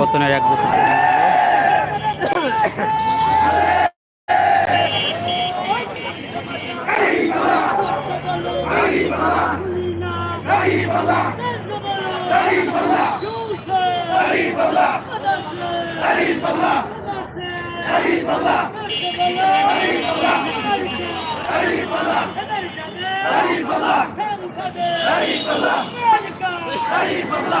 পতনের এক বছর পূর্ণ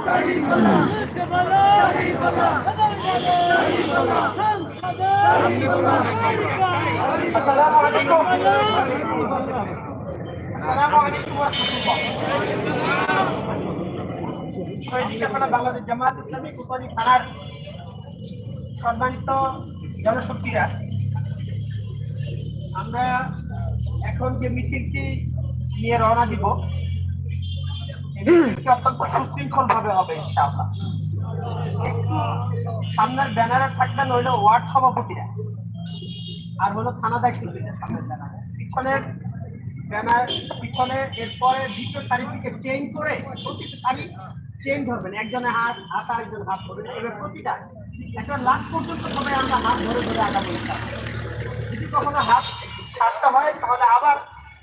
আলাইকুম আসসালামু আলাইকুম ওয়া রাহমাতুল্লাহ শহীদ বাংলাদেশ জামাত ইসলামী কোপানি থানার সম্মানিত জনশক্তিরা আমরা এখন যে মিছিলটি নিয়ে রওনা দিব অত্যন্ত সুশৃঙ্খল হবে সামনের ব্যানারে থাকবেন, হইল ওয়ার্ড সভাপতিরা। আর হলো থানা দায়িত্ব দিতে সামনের ব্যানারে। পিছনের ব্যানার, পিছনে এরপরে দ্বিতীয় সারি থেকে চেঞ্জ করে প্রতিটা সারি চেঞ্জ ধরবেন। একজনের হাত হাত আরেকজন হাত ধরবেন। এবার প্রতিটা, একটা লাস্ট পর্যন্ত সবাই আমরা হাত ধরে ধরে আগাবো যদি কখনো হাত ছাড়তে হয়, তাহলে আবার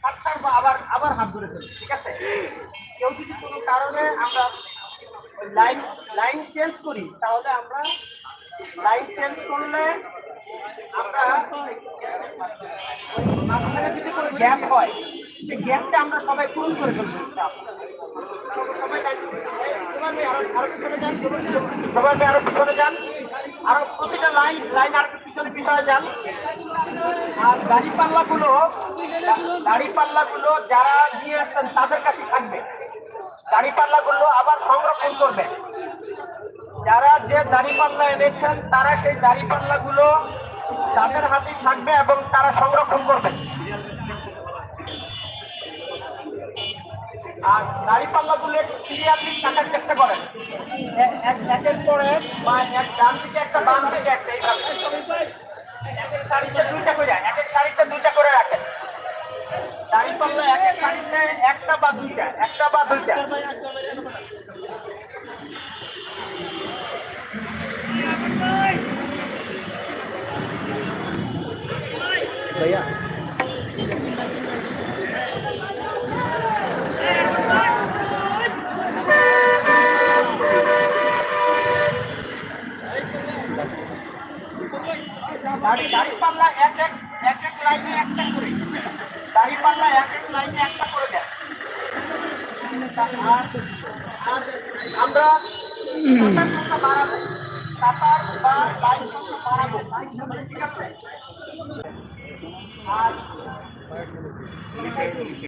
হাত ছাড়বো আবার আবার হাত ধরে ফেলব ঠিক আছে? কেউ যদি কোনো কারণে আমরা লাইন লাইন চেঞ্জ করি, তাহলে আমরা লাইন চেঞ্জ করলে আমরা মাঝখানে যদি কোনো গ্যাপ হয়। সেই গ্যাপটা আমরা সবাই পূরণ করে ফেলব। সবাই সবাই আরও যান। প্রতিটা লাইন লাইন আর পিছনে পিছনে যান। আর যারা নিয়ে আসছেন, তাদের কাছে থাকবে। দাড়ি পাল্লা গুলো আবার সংরক্ষণ করবেন যারা যে দাড়ি পাল্লা এনেছেন, তারা সেই দাড়ি পাল্লা গুলো তাদের হাতেই থাকবে এবং তারা সংরক্ষণ করবেন আর দাড়ি পাল্লা গুলো একটু সিরিয়ালি থাকার চেষ্টা করেন। একের পরে বা এক ডান দিকে একটা, বাম দিকে একটা এক এক শাড়িতে দুইটা করে, এক এক শাড়িতে দুইটা করে রাখেন। দাড়ি পাল্লা এক এক শাড়িতে একটা বা দুইটা একটা বা দুইটা। भैया পাল্লা এক এক এক এক লাইনে একটা করে। দাড়ি পাল্লা এক এক লাইনে একটা করে আর আমরা সংখ্যা বাড়াবো। কাতার বা লাইন সংখ্যা বাড়াবো। ঠিক আমাদের একেবারে সামনে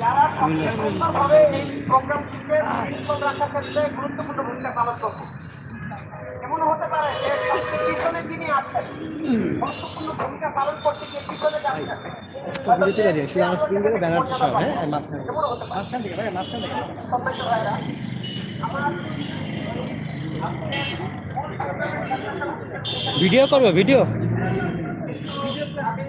যারা সুন্দরভাবে এই প্রোগ্রামটিকে রাখার ক্ষেত্রে গুরুত্বপূর্ণ ভূমিকা পালন করব এমন হতে ভিডিও তুলে দিও শুধু আমার স্ক্রিন থেকে ব্যানার সহ হ্যাঁ মাঝখানে পারে মাঝখান থেকে ভাই মাঝখান থেকে ভিডিও করব, ভিডিও। আপনি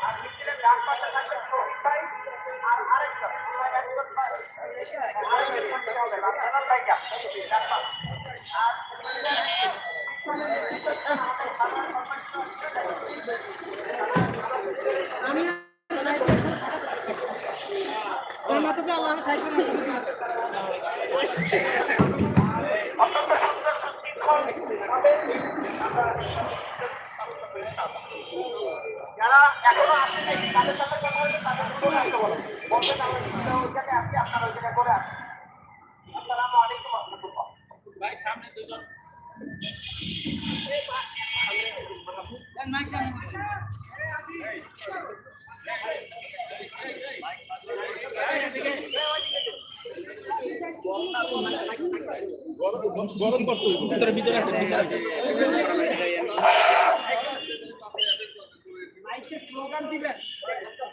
আর মিটিংয়ের ডান পাশে থাকবে শহীদ ভাই আর আরেকজন একজন আরেকজন থাকতে হবে রাজনাথ ভাইয়া ডান পাশে আর অত্যন্ত সুন্দর সুশৃঙ্খল ভাবে যারা এখনও আসেন নাই, তাদের সাথে কথা হলে তাদের জন্য আসতে বলেন। বলবেন আমরা নিজেরা ওই জায়গায় আছি, আপনারা ওই জায়গায় করে আসেন। আসসালামু আলাইকুম ওয়া রাহমাতুল্লাহ। ভিতরে ভিতরে আছে ভিতরে আছে মাইকে স্লোগান দিবেন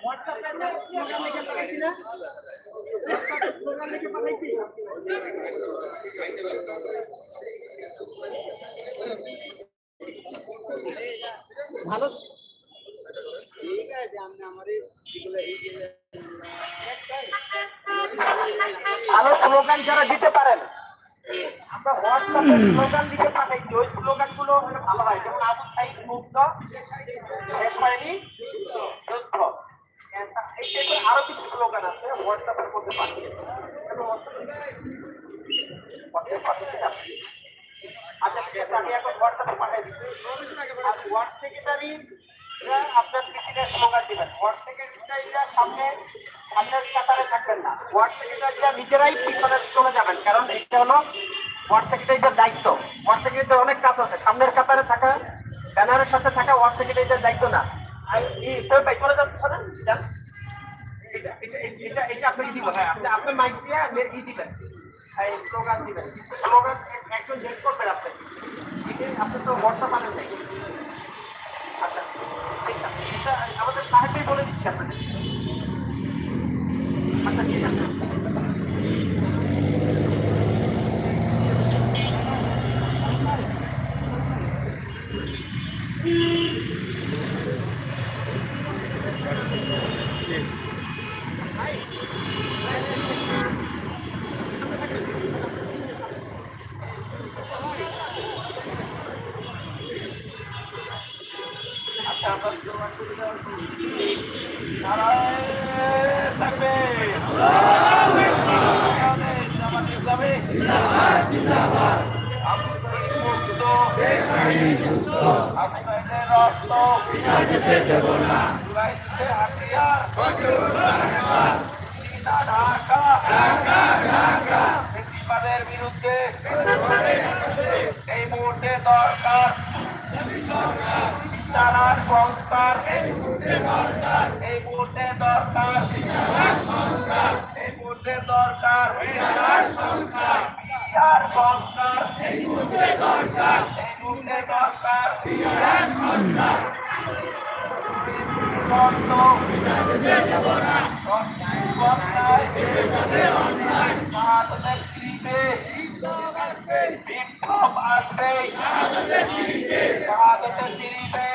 হোয়াটসঅ্যাপে একটা স্লোগান লিখে পাঠাইছি না হোয়াটসঅ্যাপে স্লোগান লিখে পাঠাইছি ভালো? ভালো স্লোগান যারা দিতে পারেন আমরা হোয়াটসঅ্যাপে স্লোগান লিখে পাঠাইছি। ওই স্লোগানগুলো ভালো হয়। যেমন আবু সাইদ মুক্ত শেষ হয়নি যুদ্ধ এই টাইপের আরও কিছু স্লোগান আছে হোয়াটসঅ্যাপের মধ্যে পাঠিয়ে আপনি আছে আমি হোয়াট সেক্রেটারি আপনার দিবেন। সামনে, সামনের কাতারে থাকবেন না। হোয়াট সেক্রেটারিরা নিজেরাই যাবেন, কারণ এটা হলো হোয়াট সেক্রেটারিদের দায়িত্ব। হোয়াট সেক্রেটারিদের অনেক কাজ আছে। সামনের কাতারে থাকা, ব্যানারের সাথে থাকা হোয়াট সেক্রেটারিদের দায়িত্ব না। এটা এটা এটা আপনি দিব হ্যাঁ আপনি মাইক দিয়ে দিবেন। এই স্লোগান দিবেন। স্লোগান একজন হেল্প করবেন আপনাকে আপনি তো হোয়াটসঅ্যাপ আনেন নাই। আচ্ছা স্লোগান করে দেওয়ার নারায়ণ থাকবে বিরুদ্ধে এই মুহূর্তে দরকার। সংস্কার এই মুহূর্তে দরকার। এই মুহূর্তে দরকার। বিচার সংস্কার। এই মুহূর্তে দরকার। এই মুহূর্তে দরকার। বিক্ষোভ আসবে শাহাদতের সিঁড়িতে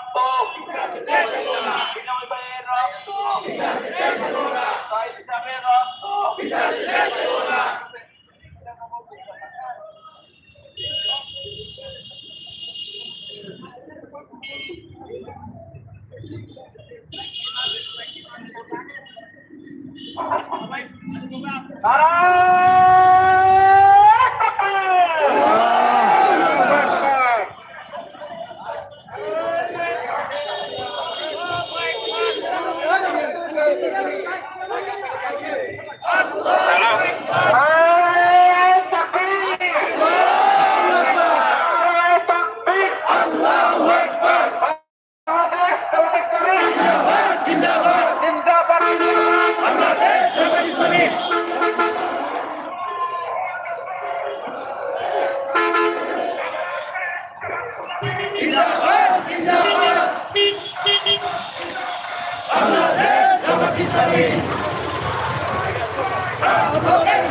Tara! Hãy subscribe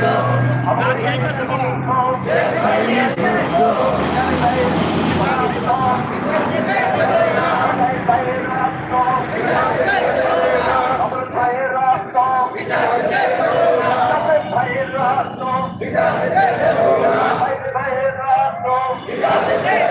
Hidayet et Hidayet et